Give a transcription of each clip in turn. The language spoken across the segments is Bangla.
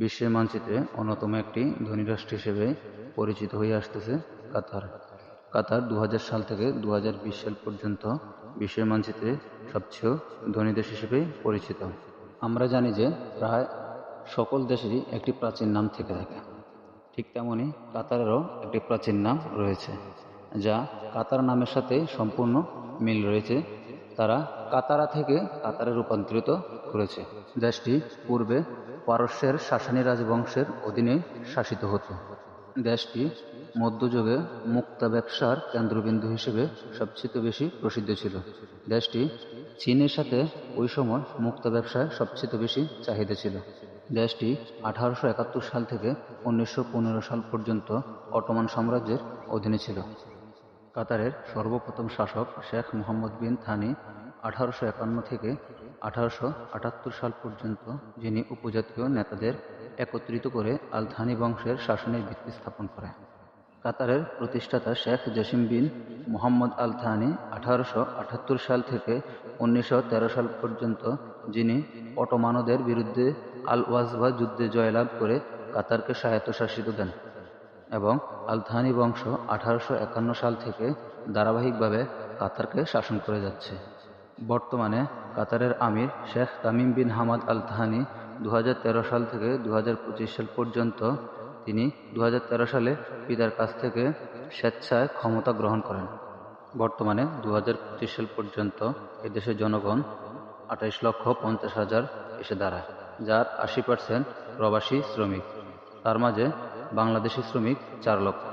বিশ্বের মানচিত্রে অন্যতম একটি ধনী রাষ্ট্র হিসেবে পরিচিত হয়ে আসতেছে কাতার। কাতার দু হাজার সাল থেকে দু হাজার বিশ সাল পর্যন্ত বিশ্বের মানচিত্রে সবচেয়ে ধনী দেশ হিসেবে পরিচিত। আমরা জানি যে প্রায় সকল দেশেরই একটি প্রাচীন নাম থেকে থাকে। ঠিক তেমনি কাতারেরও একটি প্রাচীন নাম রয়েছে, যা কাতার নামের সাথে সম্পূর্ণ মিল রয়েছে তারা কাতারা থেকে কাতারে রূপান্তরিত করেছে। দেশটি পূর্বে পারস্যের শাসানী রাজবংশের অধীনে শাসিত হতো। দেশটি মধ্যযুগে মুক্তা ব্যবসার কেন্দ্রবিন্দু হিসেবে সবচেয়ে বেশি প্রসিদ্ধ ছিল। দেশটি চীনের সাথে ওই সময় মুক্তা ব্যবসায় সবচেয়ে বেশি চাহিদা ছিল। দেশটি আঠারোশো একাত্তর সাল থেকে উনিশশো পনেরো সাল পর্যন্ত অটোমান সাম্রাজ্যের অধীনে ছিল। কাতারের সর্বপ্রথম শাসক শেখ মোহাম্মদ বিন থানি আঠারোশো একান্ন থেকে আঠারোশো আটাত্তর সাল পর্যন্ত, যিনি উপজাতীয় নেতাদের একত্রিত করে আল থানি বংশের শাসনের ভিত্তি স্থাপন করে কাতারের প্রতিষ্ঠাতা Sheikh Jassim bin Mohammed Al Thani আঠারোশো আটাত্তর সাল থেকে উনিশশো তেরো সাল পর্যন্ত, যিনি অটোমানদের বিরুদ্ধে আল ওয়াজবা যুদ্ধে জয়লাভ করে কাতারকে স্বায়ত্তশাসিত দেন। এবং আল থানি বংশ আঠারোশো একান্ন সাল থেকে ধারাবাহিকভাবে কাতারকে শাসন করে যাচ্ছে। বর্তমানে কাতারের আমির Sheikh Tamim bin Hamad Al Thani দু সাল থেকে দু হাজার পঁচিশ সাল পর্যন্ত তিনি দু হাজার তেরো সালে পিতার কাছ থেকে স্বেচ্ছায় ক্ষমতা গ্রহণ করেন। বর্তমানে দু হাজার পঁচিশ সাল পর্যন্ত এদেশের জনগণ আঠাইশ লক্ষ পঞ্চাশ হাজার এসে দাঁড়ায়, যার আশি পার্সেন্ট প্রবাসী শ্রমিক। তার মাঝে বাংলাদেশি শ্রমিক চার লক্ষ।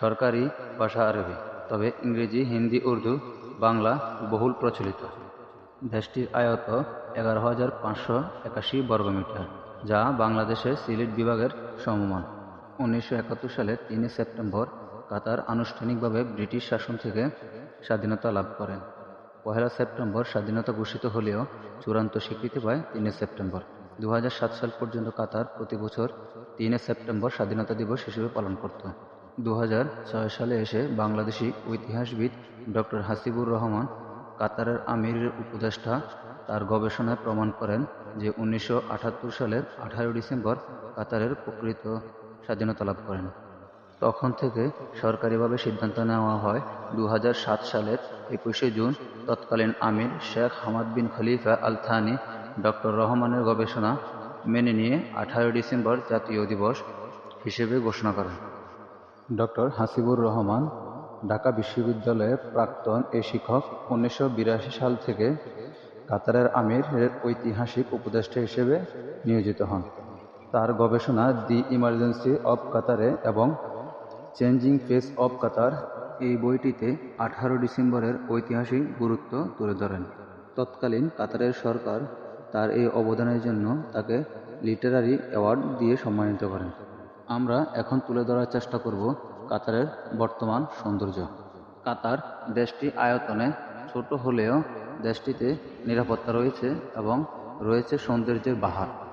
সরকারি ভাষা আরবি, তবে ইংরেজি, হিন্দি, উর্দু, বাংলা বহুল প্রচলিত। দেশটির আয়ত এগারো হাজার পাঁচশো একাশি বর্গমিটার যা বাংলাদেশের সিলেট বিভাগের সমমান। উনিশশো একাত্তর সালের তিনই সেপ্টেম্বর কাতার আনুষ্ঠানিকভাবে ব্রিটিশ শাসন থেকে স্বাধীনতা লাভ করেন। পহেলা সেপ্টেম্বর স্বাধীনতা ঘোষিত হলেও চূড়ান্ত স্বীকৃতি পায় তিনে সেপ্টেম্বর। দু হাজার সাত সাল পর্যন্ত কাতার প্রতি বছর তিনে সেপ্টেম্বর স্বাধীনতা দিবস হিসেবে পালন করত। দু হাজার ছয় সালে এসে বাংলাদেশি ঐতিহাসবিদ ডক্টর হাসিবুর রহমান কাতারের আমিরের উপদেষ্টা তার গবেষণায় প্রমাণ করেন যে উনিশশো আটাত্তর সালের আঠারো ডিসেম্বর কাতারের প্রকৃত স্বাধীনতা লাভ করেন। তখন থেকে সরকারিভাবে সিদ্ধান্ত নেওয়া হয় দু হাজার সাত সালের একুশে জুন তৎকালীন আমির Sheikh Hamad bin Khalifa Al Thani doctor রহমানের গবেষণা মেনে নিয়ে আঠারো ডিসেম্বর জাতীয় দিবস হিসেবে ঘোষণা করেন। ডক্টর হাসিবুর রহমান ঢাকা বিশ্ববিদ্যালয়ের প্রাক্তন এ শিক্ষক উনিশশো বিরাশি সাল থেকে কাতারের আমিরের ঐতিহাসিক উপদেষ্টা হিসেবে নিয়োজিত হন। তার গবেষণা দি ইমার্জেন্সি অব কাতারে এবং চেঞ্জিং ফেস অব কাতার এই বইটিতে আঠারো ডিসেম্বরের ঐতিহাসিক গুরুত্ব তুলে ধরেন। তৎকালীন কাতারের সরকার তার এই অবদানের জন্য তাকে লিটারারি অ্যাওয়ার্ড দিয়ে সম্মানিত করেন। আমরা এখন তুলে ধরার চেষ্টা করব কাতারের বর্তমান সৌন্দর্য। কাতার দেশটি আয়তনে ছোট হলেও দেশটিতে নিরাপত্তা রয়েছে এবং রয়েছে সৌন্দর্যের বাহার।